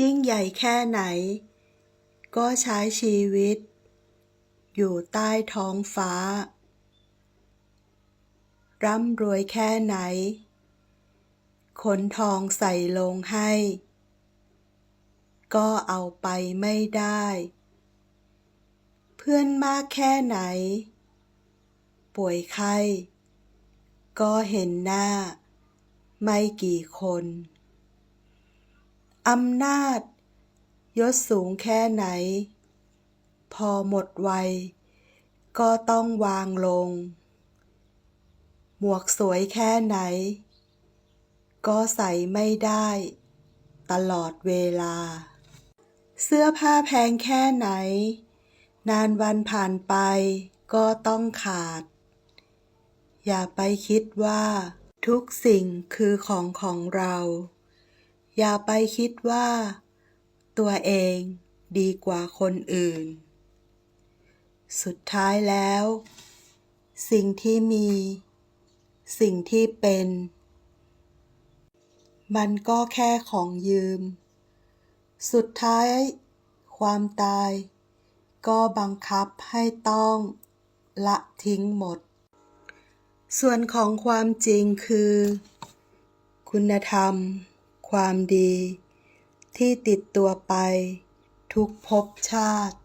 ยิ่งใหญ่แค่ไหน ก็ใช้ชีวิต อยู่ใต้ท้องฟ้า ร่ำรวยแค่ไหน ขนทองใส่ลงให้ ก็เอาไปไม่ได้ เพื่อนมากแค่ไหน ป่วยไข้ ก็เห็นหน้า ไม่กี่คน อำนาจ ยศสูงแค่ไหน พอหมดวัย ก็ต้องวางลง หมวกสวยแค่ไหน ก็ใส่ไม่ได้ ตลอดเวลา เสื้อผ้าแพงแค่ไหน นานวันผ่านไปก็ต้องขาด อย่าไปคิดว่า ทุกสิ่งคือของของเรา อย่าไปคิดว่า ตัวเองดีกว่าคนอื่น สุดท้ายแล้ว สิ่งที่มี สิ่งที่เป็น มันก็แค่ของยืม สุดท้าย ความตาย ก็บังคับให้ต้องละทิ้งหมด ส่วนของความจริงคือ คุณธรรม ความดี ที่ติดตัวไปทุกภพชาติ